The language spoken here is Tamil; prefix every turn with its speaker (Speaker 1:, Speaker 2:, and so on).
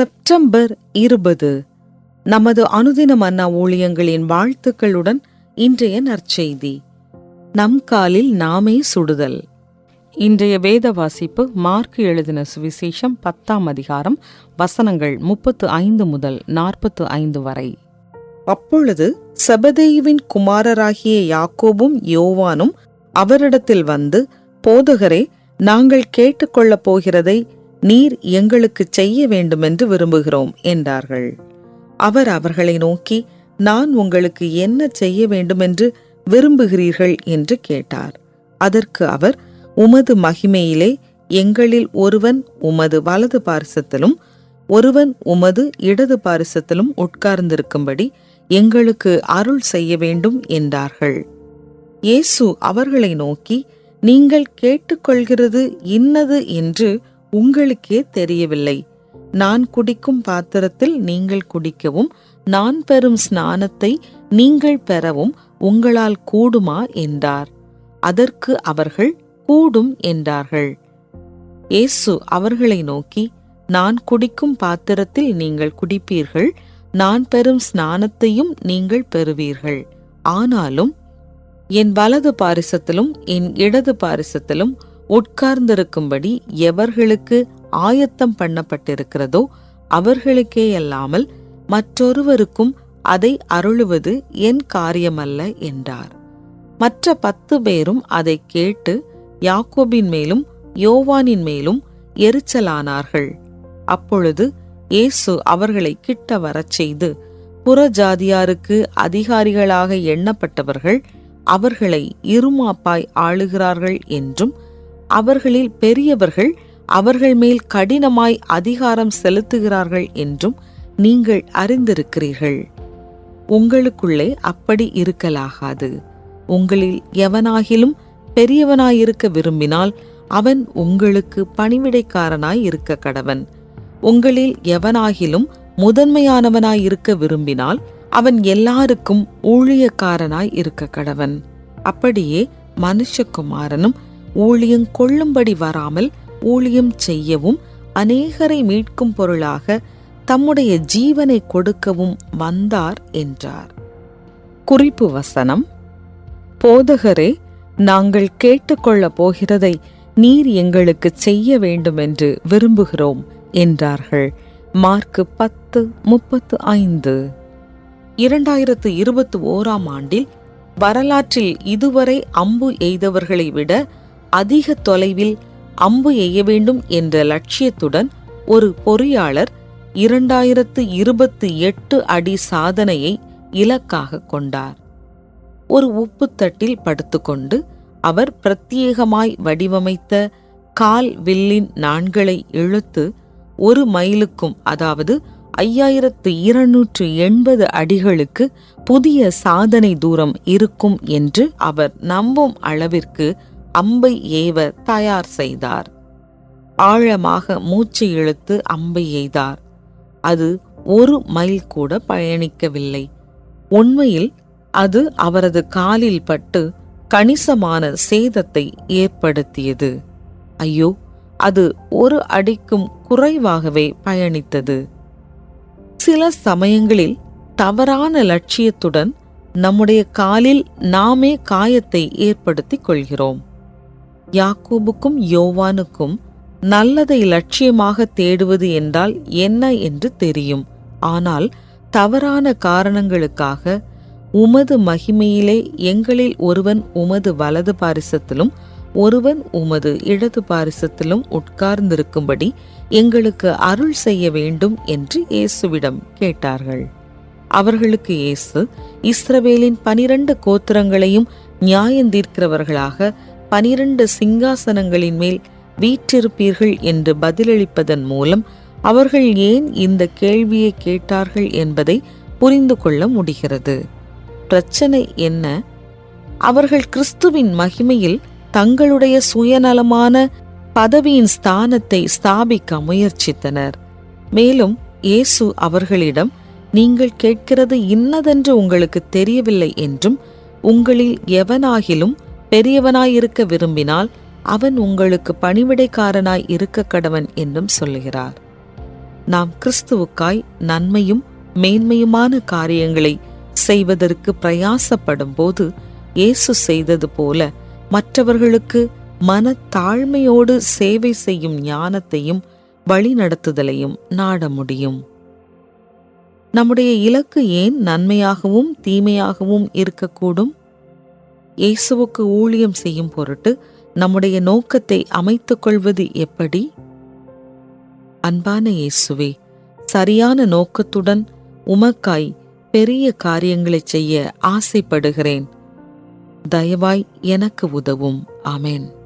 Speaker 1: செப்டம்பர் இருபது. நமது அனுதின மன்னா ஊழியங்களின் வாழ்த்துக்களுடன் இன்றைய நற்செய்தி. நம் காலில் நாமே சுடுதல். இன்றைய வேத வாசிப்பு மார்க் எழுதின சுவிசேஷம் பத்தாம் அதிகாரம் வசனங்கள் முப்பத்து ஐந்து முதல் நாற்பத்து ஐந்து வரை. அப்பொழுது சபதேயுவின் குமாரராகிய யாக்கோபும் யோவானும் அவரிடத்தில் வந்து போதகரே நாங்கள் கேட்டுக்கொள்ளப் போகிறதை நீர் எங்களுக்கு செய்ய வேண்டுமென்று விரும்புகிறோம் என்றார்கள். அவர் அவர்களை நோக்கி நான் உங்களுக்கு என்ன செய்ய வேண்டுமென்று விரும்புகிறீர்கள்? என்று கேட்டார். அதற்கு அவர் உமது மகிமையிலே எங்களில் ஒருவன் உமது வலது பாரிசத்திலும் ஒருவன் உமது இடது பாரிசத்திலும் உட்கார்ந்திருக்கும்படி எங்களுக்கு அருள் செய்ய வேண்டும் என்றார்கள். இயேசு அவர்களை நோக்கி நீங்கள் கேட்டுக்கொள்கிறது இன்னது என்று உங்களுக்கே தெரியவில்லை. நான் குடிக்கும் பாத்திரத்தில் நீங்கள் குடிக்கவும் நான் பெறும் ஸ்நானத்தை நீங்கள் பெறவும் உங்களால் கூடுமா என்றார். அதற்கு அவர்கள் கூடும் என்றார்கள். இயேசு அவர்களை நோக்கி நான் குடிக்கும் பாத்திரத்தில் நீங்கள் குடிப்பீர்கள் நான் பெறும் ஸ்நானத்தையும் நீங்கள் பெறுவீர்கள். ஆனாலும் என் வலது பாரிசத்திலும் என் இடது பாரிசத்திலும் உட்கார்ந்திருக்கும்படி எவர்களுக்கு ஆயத்தம் பண்ணப்பட்டிருக்கிறதோ அவர்களுக்கே அல்லாமல் மற்றொருவருக்கும் அதை அருளுவது என் காரியமல்ல என்றார். மற்ற பத்து பேரும் அதை கேட்டு யாக்கோபின் மேலும் யோவானின் மேலும் எரிச்சலானார்கள். அப்பொழுது இயேசு அவர்களை கிட்ட வரச் செய்து புறஜாதியாருக்கு அதிகாரிகளாக எண்ணப்பட்டவர்கள் அவர்களை இருமாப்பாய் ஆளுகிறார்கள் என்றும் அவர்களில் பெரியவர்கள் அவர்கள் மேல் கடினமாய் அதிகாரம் செலுத்துகிறார்கள் என்றும் நீங்கள் அறிந்திருக்கிறீர்கள். உங்களுக்குள்ளே அப்படி இருக்கலாகாது. உங்களில் எவனாகிலும் பெரியவனாயிருக்க விரும்பினால் அவன் உங்களுக்கு பணிவிடைக்காரனாய் இருக்க கடவன். உங்களில் எவனாகிலும் முதன்மையானவனாய் இருக்க விரும்பினால் அவன் எல்லாருக்கும் ஊழியக்காரனாய் இருக்க கடவன். அப்படியே மனுஷகுமாரனும் ஊழியம் கொள்ளும்படி வராமல் ஊழியம் செய்யவும் அநேகரை மீட்கும் பொருளாக தம்முடைய ஜீவனை கொடுக்கவும் வந்தார் என்றார். குறிப்பு வசனம். போதகரே நாங்கள் கேட்டுக்கொள்ளப் போகிறதை நீர் எங்களுக்கு செய்ய வேண்டுமென்று விரும்புகிறோம் என்றார்கள். மார்க்கு பத்து முப்பத்து ஐந்து. இரண்டாயிரத்து இருபத்தி ஓராம் ஆண்டில் வரலாற்றில் இதுவரை அம்பு எய்தவர்களை விட அதிக தொலைவில் அம்பு எய்ய வேண்டும் என்ற லட்சியத்துடன் ஒரு பொறியாளர் இரண்டாயிரத்து இருபத்தி எட்டு அடி சாதனையை இலக்காக கொண்டார். ஒரு உப்புத்தட்டில் படுத்துக்கொண்டு அவர் பிரத்யேகமாய் வடிவமைத்த கால் வில்லின் நாண்களை இழுத்து ஒரு மைலுக்கும் அதாவது ஐயாயிரத்து இருநூற்று எண்பது அடிகளுக்கு புதிய சாதனை தூரம் இருக்கும் என்று அவர் நம்பும் அளவிற்கு அம்பை ஏவ தயார் செய்தார். ஆழமாக மூச்சு இழுத்து அம்பை எய்தார். அது ஒரு மைல் கூட பயணிக்கவில்லை. உண்மையில் அது அவரது காலில் பட்டு கணிசமான சேதத்தை ஏற்படுத்தியது. ஐயோ அது ஒரு அடிக்கும் குறைவாகவே பயணித்தது. சில சமயங்களில் தவறான லட்சியத்துடன் நம்முடைய காலில் நாமே காயத்தை ஏற்படுத்திக் கொள்கிறோம். யாக்கூபுக்கும் யோவானுக்கும் நல்லதை லட்சியமாக தேடுவது என்றால் என்ன என்று தெரியும். ஆனால் தவறான காரணங்களுக்காக உமது மகிமையிலே எங்களில் ஒருவன் உமது வலது பாரிசத்திலும் ஒருவன் உமது இடது பாரிசத்திலும் உட்கார்ந்திருக்கும்படி எங்களுக்கு அருள் செய்ய வேண்டும் என்று இயேசுவிடம் கேட்டார்கள். அவர்களுக்கு இயேசு இஸ்ரவேலின் பனிரண்டு கோத்திரங்களையும் நியாயந்தீர்க்கிறவர்களாக பனிரண்டு சிங்காசனங்களின் மேல் வீற்றிருப்பீர்கள் என்று பதிலளிப்பதன் மூலம் அவர்கள் ஏன் இந்த கேள்வியை கேட்டார்கள் என்பதை புரிந்து கொள்ள முடிகிறது. பிரச்சனை என்ன? அவர்கள் கிறிஸ்துவின் மகிமையில் தங்களுடைய சுயநலமான பதவியின் ஸ்தானத்தை ஸ்தாபிக்க முயற்சித்தனர். மேலும் இயேசு அவர்களிடம் நீங்கள் கேட்கிறது இன்னதென்று உங்களுக்கு தெரியவில்லை என்றும் உங்களில் எவனாகிலும் பெரியவனாயிருக்க விரும்பினால் அவன் உங்களுக்கு பணிவிடைக்காரனாய் இருக்க கடவன் என்றும் சொல்லுகிறார். நாம் கிறிஸ்துவுக்காய் நன்மையும் மேன்மையுமான காரியங்களை செய்வதற்கு பிரயாசப்படும் போது இயேசு செய்தது போல மற்றவர்களுக்கு மன தாழ்மையோடு சேவை செய்யும் ஞானத்தையும் வழிநடத்துதலையும் நாட முடியும். நம்முடைய இலக்கு ஏன் நன்மையாகவும் தீமையாகவும் இருக்கக்கூடும்? இயேசுவுக்கு ஊழியம் செய்யும் பொருட்டு நம்முடைய நோக்கத்தை அமைத்துக் கொள்வது எப்படி? அன்பான இயேசுவே சரியான நோக்கத்துடன் உமக்காய் பெரிய காரியங்களைச் செய்ய ஆசைப்படுகிறேன். தயவாய் எனக்கு உதவும். ஆமேன்.